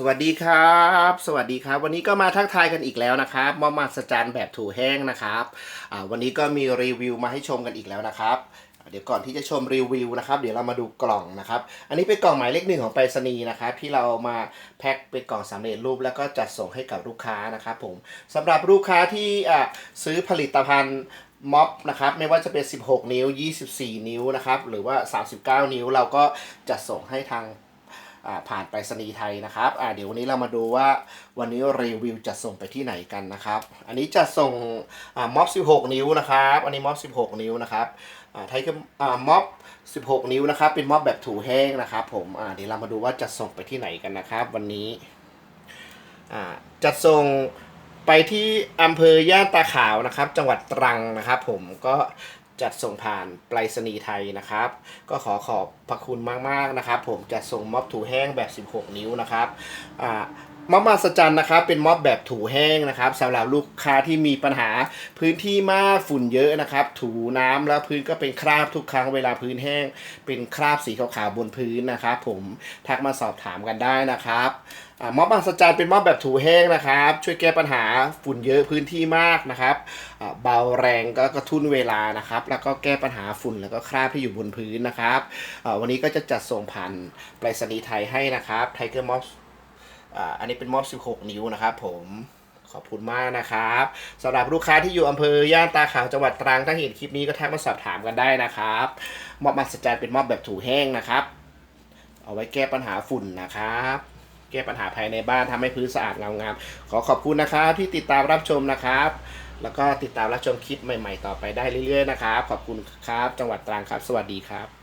สวัสดีครับ สวัสดีครับ วันนี้ก็มาทักทายกันอีกแล้วนะครับมอมาสจันแบบถูแห้งนะครับอ่าวันนี้ก็มีรีวิวมาให้ชมกันอีกแล้วนะครับ เดี๋ยวก่อนที่จะชมรีวิวนะครับ เดี๋ยวเรามาดูกล่องนะครับ อันนี้เป็นกล่องหมายเลขหนึ่งของไปรษณีย์นะครับ ที่เรามาแพ็คเป็นกล่องสำเร็จรูปแล้วก็จัดส่งให้กับลูกค้านะครับผมสำหรับลูกค้าที่อ่าซื้อผลิตภัณฑ์ม็อบนะครับไม่ว่าจะเป็น 16 นิ้ว 24 นิ้วนะครับหรือว่า 39 นิ้วเราก็จะส่งให้ทาง ผ่านไปรษณีย์ไทยนะครับเดี๋ยววันนี้เรามาดูว่าวันนี้รีวิวจะส่งไปที่ไหนกันนะครับ อันนี้จะส่งม็อบ16 นิ้วนะครับ อันนี้ม็อบ16 นิ้วนะครับไทยก็อ่าม็อบ16 นิ้วนะครับ เป็นม็อบแบบถูแห้งนะครับ ผมเดี๋ยวเรามาดูว่าจะส่งไปที่ไหนกันนะครับ วันนี้จัดส่งไปที่อำเภอย่านตาขาวนะครับ จังหวัดตรังนะครับ ผมก็ จัดส่งผ่านไปรษณีย์ไทยนะครับ ก็ขอขอบพระคุณมากๆนะครับ ผมจัดส่งม็อบถูแห้งแบบ 16 นิ้วนะครับอ่า ม็อบมาสจันนะครับเป็นม็อบแบบถูแห้งนะครับสำหรับลูกค้าที่มีปัญหาพื้นที่มากฝุ่นเยอะนะครับ ถูน้ำแล้วพื้นก็เป็นคราบทุกครั้งเวลาพื้นแห้ง เป็นคราบสีขาวๆบนพื้นนะครับผมทักมาสอบถามกันได้นะครับม็อบมหัศจรรย์เป็นม็อบแบบถูแห้งนะครับ ช่วยแก้ปัญหาฝุ่นเยอะพื้นที่มากนะครับ เบาแรงก็กระทุนเวลานะครับ แล้วก็แก้ปัญหาฝุ่นแล้วก็คราบที่อยู่บนพื้นนะครับวันนี้ก็จะจัดส่งผ่านไปรษณีย์ไทยให้นะครับไทเกอร์ม็อบ อันนี้เป็นม็อบ 16 นิ้วนะครับผมขอบคุณมากนะครับสำหรับลูกค้าที่อยู่อำเภอย่านตาขาวจังหวัดตรังถ้าเห็นคลิปนี้ก็ทักมาสอบถามกันได้นะครับมอบมหัศจรรย์เป็นมอบแบบถูแห้งนะครับ เอาไว้แก้ปัญหาฝุ่นนะครับ แก้ปัญหาภายในบ้านทำให้พื้นสะอาดเงางามขอขอบคุณนะครับที่ติดตามรับชมนะครับ แล้วก็ติดตามรับชมคลิปใหม่ ๆ ต่อไปได้เรื่อย ๆ นะครับ ขอบคุณครับจังหวัดตรังครับ สวัสดีครับ